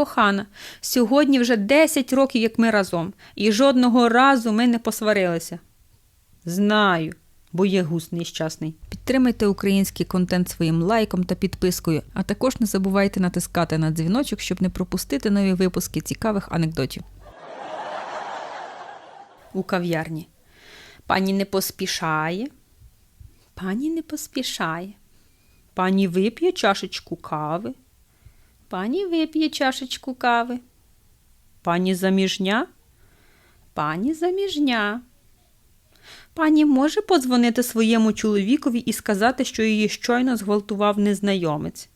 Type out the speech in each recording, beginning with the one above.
Кохана, сьогодні вже 10 років, як ми разом, і жодного разу ми не посварилися. Знаю, бо є гус нещасний. Підтримайте український контент своїм лайком та підпискою, а також не забувайте натискати на дзвіночок, щоб не пропустити нові випуски цікавих анекдотів. У кав'ярні. Пані не поспішає. Пані не поспішає. Пані вип'є чашечку кави. Пані вип'є чашечку кави. Пані заміжня. Пані заміжня. Пані може подзвонити своєму чоловікові і сказати, що її щойно зґвалтував незнайомець.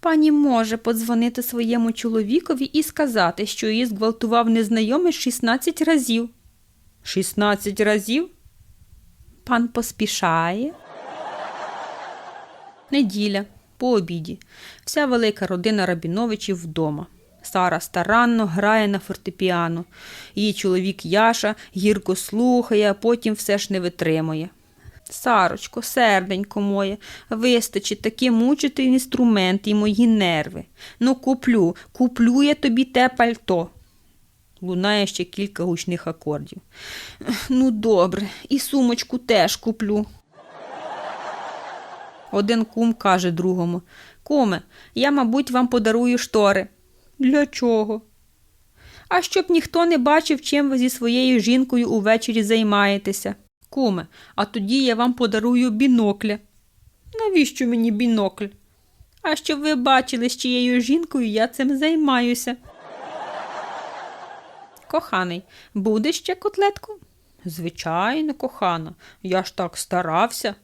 Пані може подзвонити своєму чоловікові і сказати, що її зґвалтував незнайомець 16 разів. 16 разів? Пан поспішає. Неділя, по обіді. Вся велика родина Рабіновичів вдома. Сара старанно грає на фортепіано. Її чоловік Яша гірко слухає, а потім все ж не витримує. Сарочко, серденько моє, вистачить таки мучити інструмент і мої нерви. Ну, куплю, куплю я тобі те пальто. Лунає ще кілька гучних акордів. Ну, добре, і сумочку теж куплю. Один кум каже другому Куме, я, мабуть, вам подарую штори. Для чого? А щоб ніхто не бачив, чим ви зі своєю жінкою увечері займаєтеся. Куме, а тоді я вам подарую бінокля. Навіщо мені бінокль? А щоб ви бачили, з чиєю жінкою я цим займаюся. Коханий, буде ще котлетку? Звичайно, кохана, я ж так старався.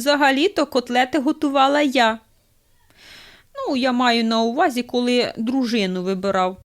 Взагалі-то котлети готувала я. Ну, я маю на увазі, коли дружину вибирав.